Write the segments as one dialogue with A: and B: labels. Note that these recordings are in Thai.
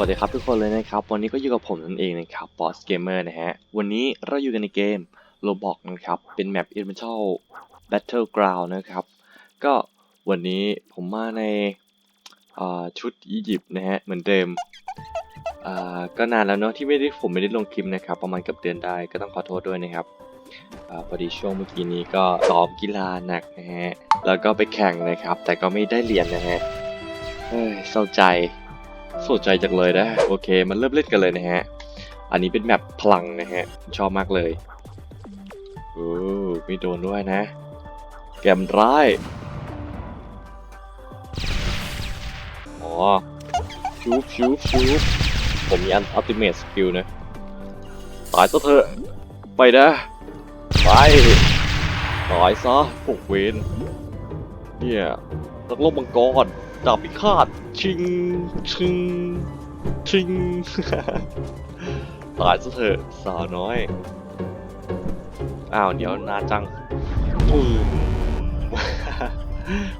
A: วัสดีครับทุกคนเลยนะครับ วันนี้ก็อยู่กับผมนั่นเองนะครับ Boss Gamer นะฮะ วันนี้เราอยู่กันในเกม Roblox นะครับ เป็นแมป Elemental Battleground นะครับ ก็วันนี้ผมมาในาชุดอียิปต์นะฮะ เหมือนเดิม ก็นานแล้วเนาะที่ไม่ได้ผมไม่ได้ลงคลิปนะครับ ประมาณเกับเดือนได้ก็ต้องขอโทษด้วยนะครับอพอดีช่วงเมื่อกี้นี้ก็ซ้อมกีฬาหนักนะฮะ แล้วก็ไปแข่งนะครับ แต่ก็ไม่ได้เหรียญนะฮะเฮ้ยเศร้าใจ สนใจจังเลยนะ โอเค มันเริ่มเล่นกันเลยนะฮะ อันนี้เป็นแมปพลังนะฮะ ชอบมากเลยโอ้ไม่โดนด้วยนะ แกมร้ายอ๋อชูบชูบชูบผมมีอันอัลติเม e สกิลนะ ตายซะเถอะ ไปนะ ไปตายซะพวกเวนเนี่ยนักลบมังกร ดาบพิฆาตชิงชิงชิง ตายซะเถอะสาวน้อย อ้าวเดี๋ยวนาจังอืม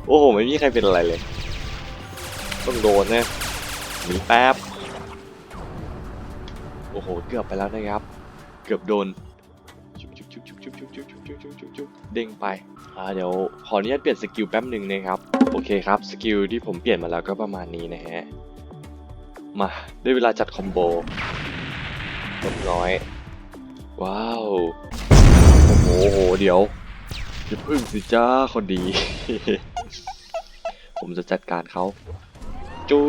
A: โอ้โห ไม่มีใครเป็นอะไรเลย ต้องโดนนะหนีแป๊บ โอ้โห เกือบไปแล้วนะครับ เกือบโดน บชุบชุบชุบชุบชุบชุบชุบชุบชุบชุบชุบเด้งไปอ่าเดี๋ยวขออนุญาตเปลี่ยนสกิลแป๊บหนึ่งนะครับโอเคครับสกิลที่ผมเปลี่ยนมาแล้วก็ประมาณนี้นะฮะมาได้เวลาจัดคอมโบเรียบร้อยว้าวโอ้โหเดี๋ยวอย่าพึ่งสิจ้าคนดี ผมจะจัดการเขาจู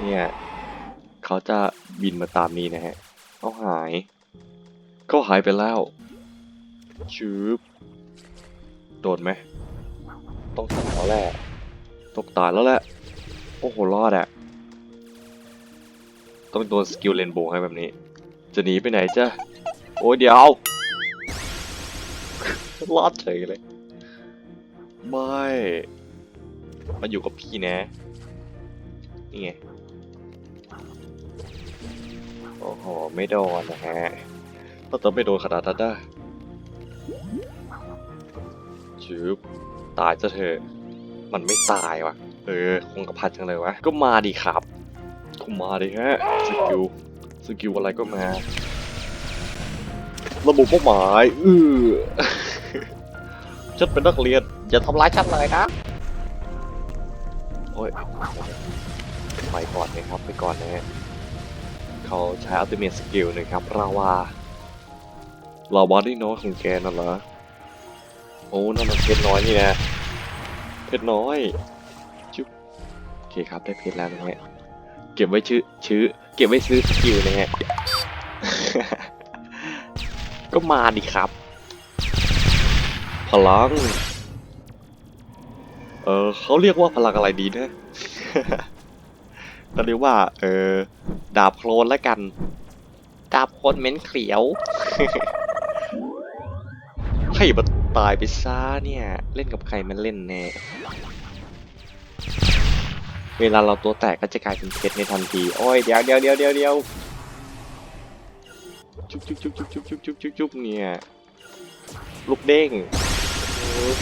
A: เนี่ยเขาจะบินมาตามนี้นะฮะเขาหายเขาหายไปแล้ว ชืบโดนไหม ต้องตายแล้วแหละต้องตายแล้วแหละ โอ้โห รอดอะต้องโดนสกิลเลนโบให้แบบนี้ จะหนีไปไหนจ้ะ โอ้ยเดี๋ยว รอดเฉยเลย ไม่ มาอยู่กับพี่นะ นี่ไง โอ้โห ไม่โดนนะฮะถ้าจะไม่โดนขนาดนั้นนะ ชืบตายจะเถอะมันไม่ตายวะเออ คงกระพัดจังเลยวะ ก็มาดีครับก็มาดิฮะ สกิล สกิลอะไรก็มา ระบุเป้าหมายเออฉันเป็นนักเรียน อย่าทำร้ายฉันเลยนะ โอ้ยไปก่อนนะครับ ไปก่อนนะฮะเขาใช้อัลติเม e สกิลนะครับราวา ลาวาที่น้อยของแกนั่นเหรอ โอ้นั่นมันเพชรน้อยนี่นะ เพชรน้อย จุ๊บโอเคครับได้เพชรแล้วนะฮะ เก็บไว้ชื่อชื่อ เก็บไว้ซื้อสกิลนะฮะ ก็มาดิครับ พลัง เออเขาเรียกว่าพลังอะไรดีนะก็เรียกว่า เออ ดาบโคลนแล้วกัน ดาบโคลนเม็นเขียว ให้มันตายไปซะเนี่ย เล่นกับใครมันเล่นแน่เวลาเราตัวแตกก็จะกลายเป็นเพชรในทันที โอ้ยเดี๋ยวเดี๋ยวเดี๋ยวเดี๋ยวเดี๋ยวจุ๊บจุ๊บจุ๊บจุ๊บจุ๊บจุ๊บจุ๊บจุ๊บจุ๊บเนี่ยลูกเด้ง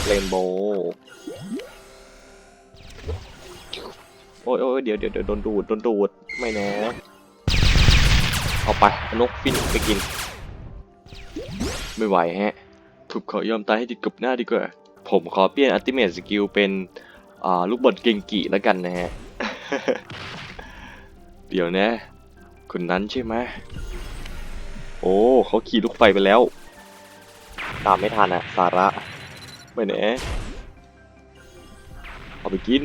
A: เรนโบว์โอ้ยโอ้ยเดี๋ยวเดี๋ยวเดี๋ยวโดนดูดโดนดูดไม่นะเอาไปนกฟินไปกิน ไม่ไหวฮะ ถูกขอยอมตายให้ติดกับหน้าดีกว่า ผมขอเปลี่ยนอัติเม e สกิลเป็นลูกบอลเกงกิแล้วกันนะฮะ เดี๋ยวนะ คนนั้นใช่ไหมโอ้เขาขี่ลูกไฟไปแล้ว ตามไม่ทันอะสาระไปไหนเอาไปกิน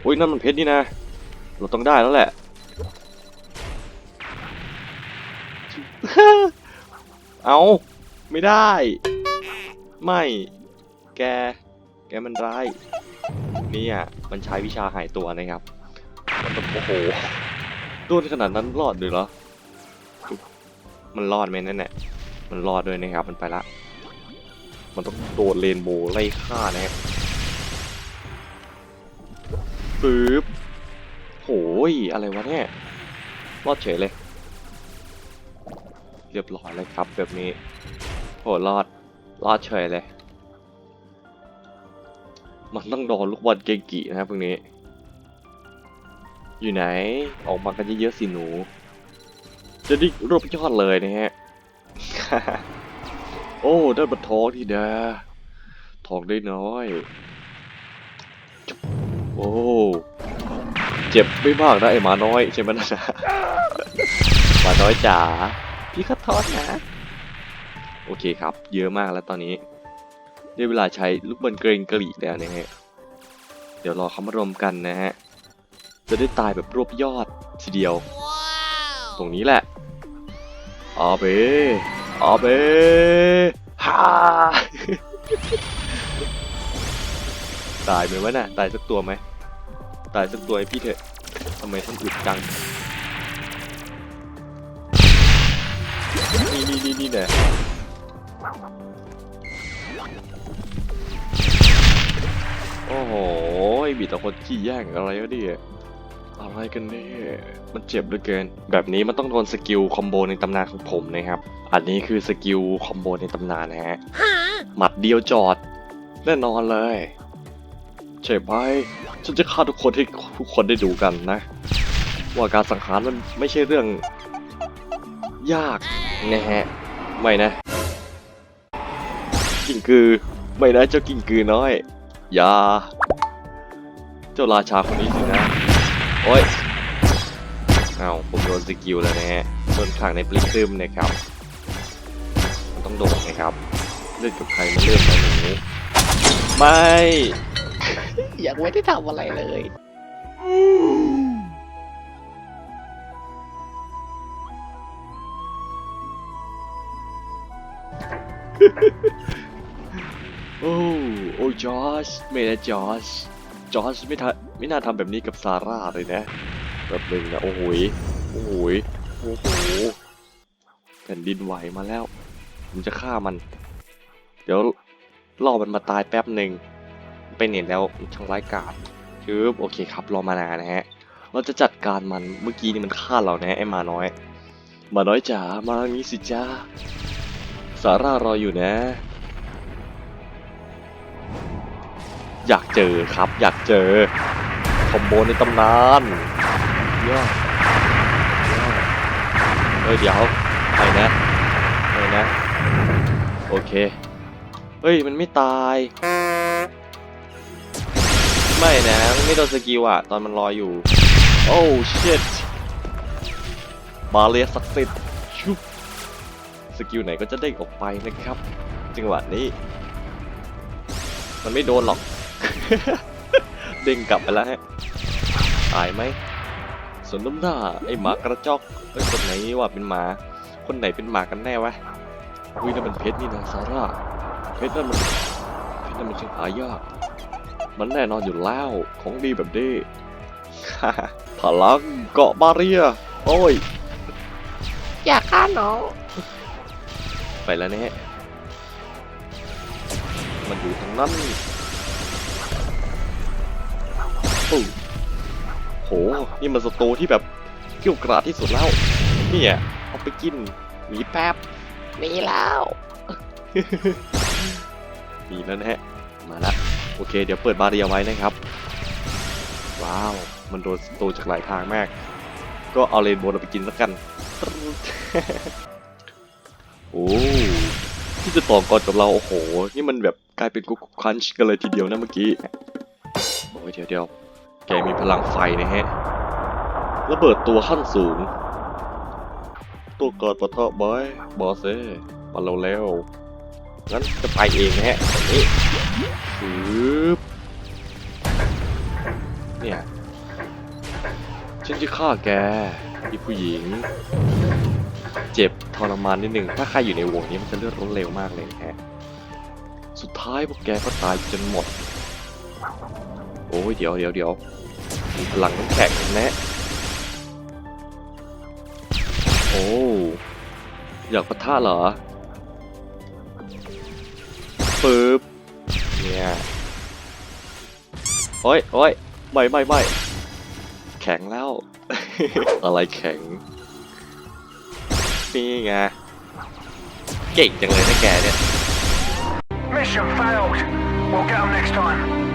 A: โอ้ยนั่นมันเพชรนี่นะ เราต้องได้แล้วแหละเอาไม่ได้ ไม่ แก แกมันร้ายนี่อะมันใช้วิชาหายตัวนะครับ มันต้องโอ้โหโดนขนาดนั้นรอดเลยเหรอ มันรอดไหมนั่นแหละมันรอดด้วยนะครับ มันไปละ มันต้องโดดเรนโบว์ไล่ฆ่านะครับปึ๊บโหยอะไรวะเนี่ย รอดเฉยเลย เรียบร้อยเลยครับแบบนี้ โหรอด รอดเฉยเลย มันต้องโดนลูกบอลเกงกีนะครับพวกนี้ อยู่ไหน ออกมากันเยอะๆสิหนู จะได้รวบยอดเลยนะฮะ โอ้ได้บัตรทองทีเดาทองได้น้อย โอ้เจ็บไม่มากนะไอ้หมาน้อยใช่ไหมนะหมาน้อยจ๋าพี่ขอโทษนะ โอเคครับ เยอะมากแล้วตอนนี้ได้เวลาใช้ลูกบอลเกรงกรีแล้วนะฮะ เดี๋ยวรอเขามารวมกันนะฮะ จะได้ตายแบบรวบยอดทีเดียว ตรงนี้แหละอาเบอาเบฮ่าตายไหมวะน่ะตายสักตัวไหม ตายสักตัวให้พี่เถอะทำไมต้องอึดจัง นี่นี่นี่นี่แหละ โอ้โหมีแต่คนขี้แย่งอะไรวะเนี่ยอะไรกันเนี่ยมันเจ็บเหลือเกิน แบบนี้มันต้องโดนสกิลคอมโบในตำนานของผมนะครับ อันนี้คือสกิลคอมโบในตำนานนะฮะ หมัดเดียวจอด แน่นอนเลยใช่ไหมฉันจะฆ่าทุกคนให้ทุกคนได้ดูกันนะ ว่าการสังหารมันไม่ใช่เรื่อง ยากนะฮะ ไม่นะ กือ ไม่นะเจ้ากิ่งกือน้อย อย่า เจ้าราชาคนนี้สินะ โอ้ยเอาผมโดนสกิลแล้วนะฮะโดนขังในปลิกซึมนะครับ มันต้องโดนนะครับ เล่นกับใครมาเล่นนะหนูไม่ ยังไม่ได้ทำอะไรเลย โอ้โอ้จอชไม่นะจอชจอชไม่ทำไม่น่าทำแบบนี้กับซาร่าเลยนะแบบหนึ่งนะโอ้โหยโอ้โหยโอ้โหแผ่นดินไหวมาแล้ว ผมจะฆ่ามัน เดี๋ยวล่อมันมาตายแป๊บหนึ่งไปเน็ตแล้วช่างร้ายกาจชืบโอเคครับรอมานานนะฮะ เราจะจัดการมันเมื่อกี้นี่มันฆ่าเรานะไอ้มาน้อย มาน้อยจ๋ามาทางนี้สิจ้าซาร่ารออยู่นะ อยากเจอครับ อยากเจอคอมโบในตำนานยอดยอดเฮ้ยเดี๋ยวไปนะไปนะ โอเค เฮ้ย มันไม่ตาย ไม่นะมันไม่โดนสกิลอะตอนมันรออยู่ โอ้ชิตบาเลียศักดิ์สิทธิ์ชุบสกิลไหนก็จะเด้งออกไปนะครับ จังหวะนี้ มันไม่โดนหรอก เด้งกลับไปแล้วฮะตายไหมสนน้ำหน้าไอหมากระจอกไอยคนไหนว่าเป็นหมา คนไหนเป็นหมากันแน่วะอุ้ยนั่นมันเพชรนี่นะซาร่าเพชรนั่นมันเพชรนั่นมันช่างหายาก มันแน่นอนอยู่แล้วของดีแบบนี้พลังเกาะบาเรียโอ้ย
B: อยากฆ่าน้อง
A: ไปแล้วเนี่ยมันอยู่ทางนั้น โอ้โห นี่มันสตูที่แบบเกี่ยวกราดที่สุดแล้วเนี่ยเอาไปกินหมีแป๊บ
B: มีแล้ว
A: มีแล้วนะฮะ มาละ โอเค เดี๋ยวเปิดบาเรียไว้นะครับ ว้าว มันโดนสตูจากหลายทางมาก ก็เอาเลนโบว์เอาไปกินแล้วกัน โอ้ที่จะต่อกรกับเรา โอ้โห นี่มันแบบกลายเป็นกุ๊กครันช์กันเลยทีเดียวนะเมื่อกี้ โอ้ยเดี๋ยวเดี๋ยว แกมีพลังไฟนะฮะระเบิดตัวขั้นสูง ตัวกอดปะทะบอยบอสเซ่มาเราแล้วงั้นจะไปเองนะฮะนี้ปึ๊บเนี่ยฉันจะฆ่าแกอีผู้หญิง เจ็บทรมานนิดหนึ่ง ถ้าใครอยู่ในวงนี้มันจะเลือดร้อนเร็วมากเลยฮะ สุดท้ายพวกแกก็ตายจนหมด โอ้ยเดี๋ยวเดี๋ยวเดี๋ยวมีพลังน้ำแข็งแนะโอ้อยากปะทะเหรอปึ๊บเนี่ยโอ้ยโอ้ยไม่ไม่ไม่แข็งแล้ว อะไรแข็ง นี่ไง เก่งจังเลยนะแกเนี่ย
C: Mission failed. We'll get them next time.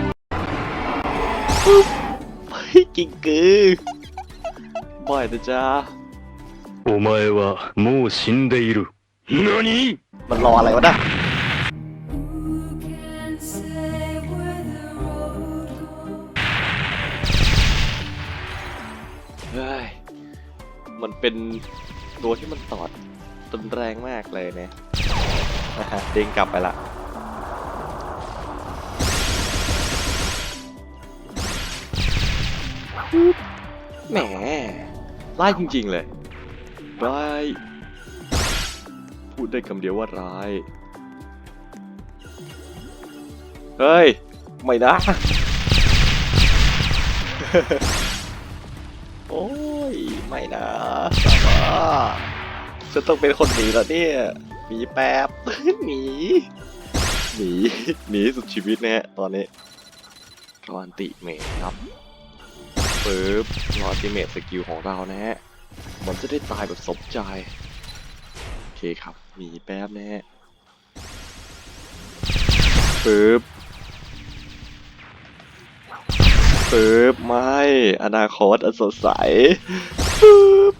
A: เฮ้ยกิ่งกือ บ่อยนะจ๊ะ
D: お前はもう死んでいる。何
A: มันรออะไรวะนะ
E: Who can say where the road goes?
A: เฮ้ย มันเป็นตัวที่มันตอดตนแรงมากเลยเนี่ย นะฮะเด้งกลับไปละ แหมไล่จริง ๆ เลยร้ายพูดได้คำเดียวว่าร้าย เฮ้ย ไม่นะ โอ้ย ไม่นะสาว่าฉันต้องเป็นคนหนีแล้วเนี่ย หนีแป๊บ หนี หนี หนีสุดชีวิตนะฮะตอนนี้กอนติเมทครับ ปึ๊บรอติเมทสกิลของเรานะฮะ มันจะได้ตายแบบสมใจ โอเคครับหนีแป๊บนะฮะปึ๊บปึ๊บไม่ อนาคตอันสดใสปึ๊บ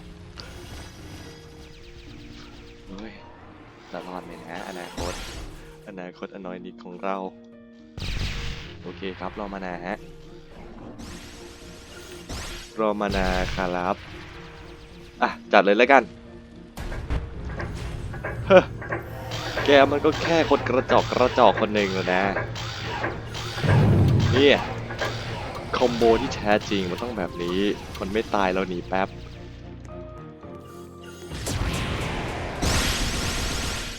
A: เฮ้ยจะรอดไหมนะอนาคต อนาคตอนอยนิดของเรา โอเคครับ เรอมานาฮะ รอมานาครับ อะ จัดเลยแล้วกัน เฮ้แกมันก็แค่คนกระจอกกระจอกคนหนึ่งแล้วนะ เนี่ยคอมโบที่แท้จริงมันต้องแบบนี้คนไม่ตายเราหนีแป๊บ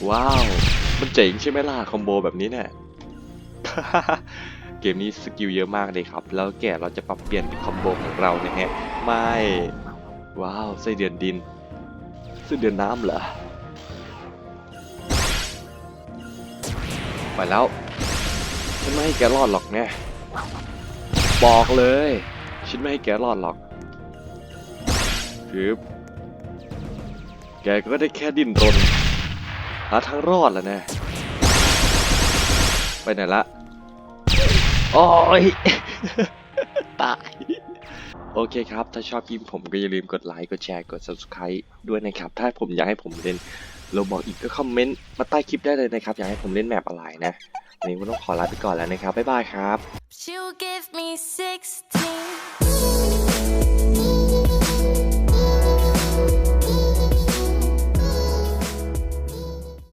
A: ว้าว มันเจ๋งใช่ไหมล่ะคอมโบแบบนี้เนี่ย กมนี้สกิลเยอะมากเลยครับ แล้วแกเราจะปรับเปลี่ยนคอมโบของเรานะฮะ ไม่ ว้าวไส้เดือนดินไส้เดือนน้ำเหรอ ไปแล้วฉันไม่ให้แกรอดหรอกเนี่ยบอกเลยฉันไม่ให้แกรอดหรอกคือแกก็ได้แค่ดิ้นรนหาทางรอดแล้วนะ ไปไหนละ โอ้ย ตาย โอเคครับ ถ้าชอบคลิปผมก็อย่าลืมกดไลค์ กดแชร์ กด subscribe ด้วยนะครับ ถ้าผมอยากให้ผมเล่นเราบอกอีกก็คอมเมนต์มาใต้คลิปได้เลยนะครับ อยากให้ผมเล่นแมปอะไรนะวันนี้ผมต้องขอลาไปก่อนแล้วนะครับ บ๊ายบายครับ
E: She'll give me 16.